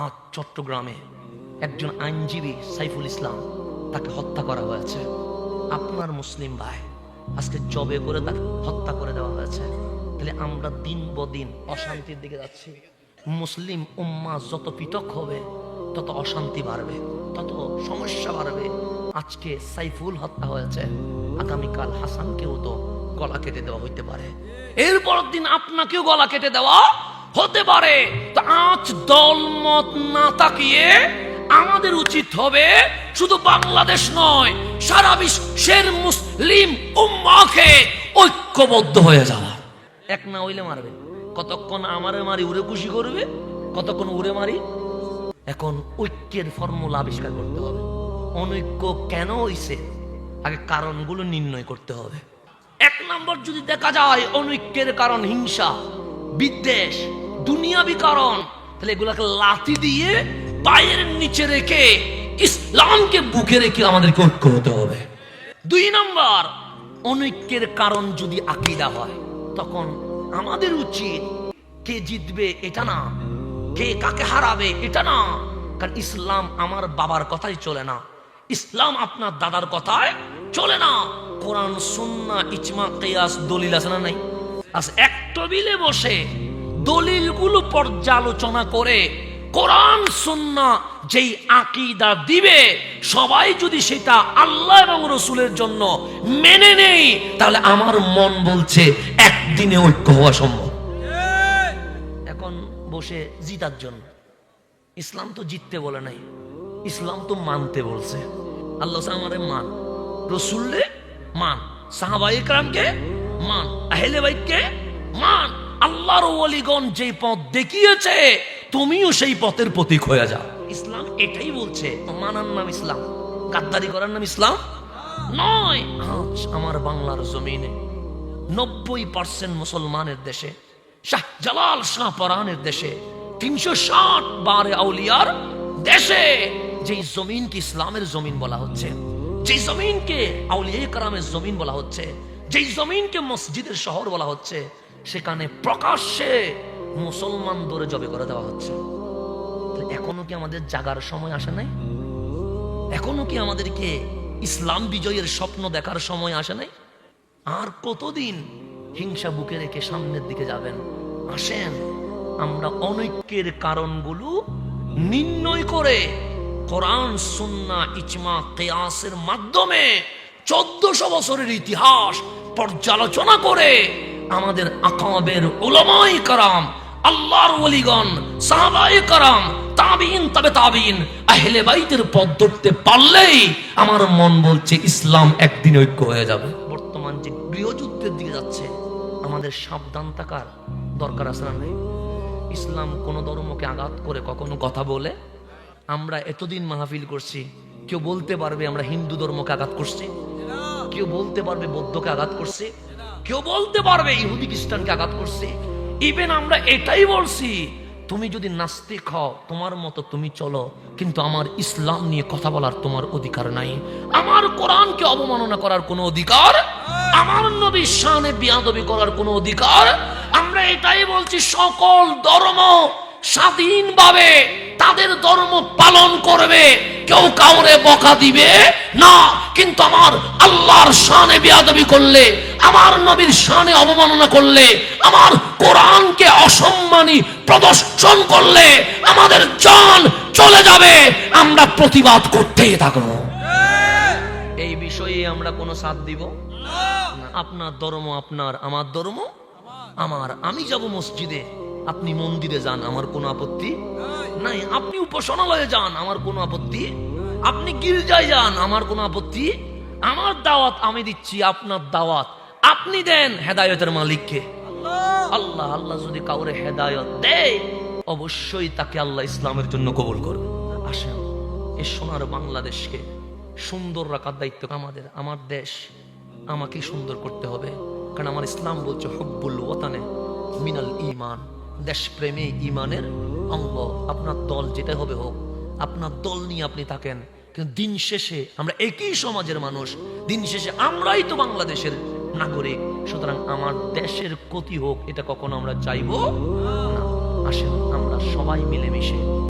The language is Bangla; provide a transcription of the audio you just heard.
আজ চট্টগ্রামে একজন আইনজীবী সাইফুল ইসলাম তাকে হত্যা করা হয়েছে। আপনার মুসলিম ভাই আজকে জবে করে তাকে হত্যা করে দেওয়া হয়েছে। তাহলে আমরা দিন বদিন অশান্তির দিকে যাচ্ছি। মুসলিম উম্মা যত পৃথক হবে, তত অশান্তি বাড়বে, তত সমস্যা বাড়বে। আজকে সাইফুল হত্যা হয়েছে, আগামীকাল হাসানকেও তো গলা কেটে দেওয়া হইতে পারে। এরপর দিন আপনাকেও গলা কেটে দেওয়া হতে পারে। আজ দলমত না তাকিয়ে আমাদের উচিত হবে শুধু বাংলাদেশ নয়, সারা বিশ্বের মুসলিম উম্মাকে ঐক্যবদ্ধ হয়ে যাওয়া। এক না হইলে মারবে। কতক্ষণ আমারে মারি উড়ে খুশি করবে? কতক্ষণ উড়ে মারি? এখন ঐক্যের ফর্মুলা আবিষ্কার করতে হবে। অনৈক্য কেন হইছে? আগে কারণগুলো নির্ণয় করতে হবে। এক নম্বর যদি দেখা যায়, অনৈক্যের কারণ হিংসা, বিদ্বেষ দুনিয়াবি কারণ। তাহলে এগুলাকে লাথি দিয়ে পায়ের নিচে রেখে ইসলামকে বুকে রেখে আমাদেরকে ঐক্য হতে হবে। দুই নম্বর, অনৈক্যের কারণ যদি আকিদা হয়, তখন আমাদের উচিত কে জিতবে এটা না, কে কাকে হারাবে এটা না। কারণ ইসলাম আমার বাবার কথাই চলে না। ইসলাম আপনার দাদার কথায় চলে না। কোরআন সুন্না ইজমা, কিয়াস, দলিল আছে না নাই? আজ এক টেবিলে বসে দলিলগুলো পর্যালোচনা করে কোরআন সুন্না যেই আকিদা দিবে, সবাই যদি সেটা আল্লাহ এবং রসুলের জন্য মেনে নেই তাহলে আমার মন বলছে একদিনে ঐক্য হওয়া সম্ভব। এখন বসে জিতার জন্য। ইসলাম তো জিততে বলে নাই, ইসলাম তো মানতে বলছে। আল্লাহ আমারে মান রসুল্লে মান সাহাবাই ইকরামকে মান, আহলে বাইতকে মান। আল্লাহর ওলিগণ যে পথ দেখিয়েছে, তুমিও সেই পথের প্রতীক হয়ে যাও। ইসলাম এটাই বলছে, মানার নাম ইসলাম। গাদ্দারি করার নাম ইসলাম নয়। আজ আমার বাংলার জমিনে নব্বই পার্সেন্ট মুসলমানের দেশে, শাহ জালাল শাহ পরানের দেশে, তিনশো ষাট বারে আউলিয়ার দেশে যেই জমিনকে ইসলামের জমিন বলা হচ্ছে, যেই জমিনকে আউলিয়া কারামের জমিন বলা হচ্ছে, যেই জমিনকে মসজিদের শহর বলা হচ্ছে সেখানে প্রকাশ্যে মুসলমান দরে জবে করে দেওয়া হচ্ছে। এখনও কি আমাদের জাগার সময় আসে নাই? এখনও কি আমাদেরকে ইসলাম বিজয়ের স্বপ্ন দেখার সময় আসে নাই? আর কতদিন হিংসা বুকে রেখে সামনের দিকে যাবেন? আসেন, আমরা অনৈক্যের কারণগুলো নির্ণয় করে কোরআন, সুন্না ইচমা কেয়াসের মাধ্যমে চোদ্দশো বছরের ইতিহাস পর্যালোচনা করে আমাদের আকাবের ওলামাই কারাম, আল্লাহর ওলিগণ, সাহাবায়ে কারাম তাবিন তবে তাবিন আহলে বাইতের পথ ধরতে পারলেই আমার মন বলছে ইসলাম একদিন ঐক্য হয়ে যাবে। বর্তমান যে গৃহযুদ্ধের দিকে যাচ্ছে, আমাদের সাবধান থাকার দরকার আছে না নাই? ইসলাম কোন ধর্মকে আঘাত করে কখনো কথা বলে? আমরা এতদিন মাহফিল করছি, কেউ বলতে পারবে আমরা হিন্দু ধর্মকে আঘাত করছি? কেউ বলতে পারবে বৌদ্ধকে আঘাত করছে? কেউ বলতে পারবে, ইহুদি খ্রিস্টানকে আঘাত করছে। ইভেন আমরা এটাই বলছি, তুমি যদি নাস্তিক হও, তোমার মতো তুমি চলো, কিন্তু আমার ইসলাম নিয়ে কথা বলার তোমার অধিকার নাই। আমার কোরআনকে অবমাননা করার কোনো অধিকার, আমার নবীর শানে বিয়াদবি করার কোনো অধিকার, আমরা এটাই বলছি, সকল ধর্ম স্বাধীনভাবে তাদের ধর্ম পালন করবে। কেউ কাউরে বকা দিবে না, কিন্তু আমার আল্লাহর শানে বিয়াদবি করলে আমার নবীর শানে অবমাননা করলে, আমার কোরআনকে অসম্মানী প্রদর্শন করলে, আমাদের জান চলে যাবে। আমরা প্রতিবাদ করতেই থাকব। এই বিষয়ে আমরা কোনো সাথ দিব? আপনার ধর্ম আপনার, আমার ধর্ম আমার। আমি যাব মসজিদে, আপনি মন্দিরে যান, আমার কোনো আপত্তি নাই। আপনি উপাসনালয়ে যান, আমার কোনো আপত্তি। আপনি গির্জায় যান, আমার কোনো আপত্তি। আমার দাওয়াত আমি দিচ্ছি, আপনার দাওয়াত। আপনি দেন হেদায়তের মালিককে। আল্লাহ আল্লাহ যদি কাউরে হেদায়ত দেয়, অবশ্যই তাকে আল্লাহ ইসলামের জন্য কবুল করবে। আসেন, এ সোনার বাংলাদেশকে সুন্দর রাখার দায়িত্ব আমাদের, আমার দেশ আমাকে সুন্দর করতে হবে। কারণ আমার ইসলাম বলছে, হব্বুল ওতানে মিনাল ইমান দেশপ্রেমে ইমানের অঙ্গ। আপনার দল যেটা হবে হোক, আপনার দল নিয়ে আপনি থাকেন। কিন্তু দিন শেষে আমরা একই সমাজের মানুষ, দিন শেষে আমরাই তো বাংলাদেশের নাগরিক সুতরাং আমার দেশের ক্ষতি হোক, এটা কখনো আমরা চাইব না। আসেন, আমরা সবাই মিলেমিশে।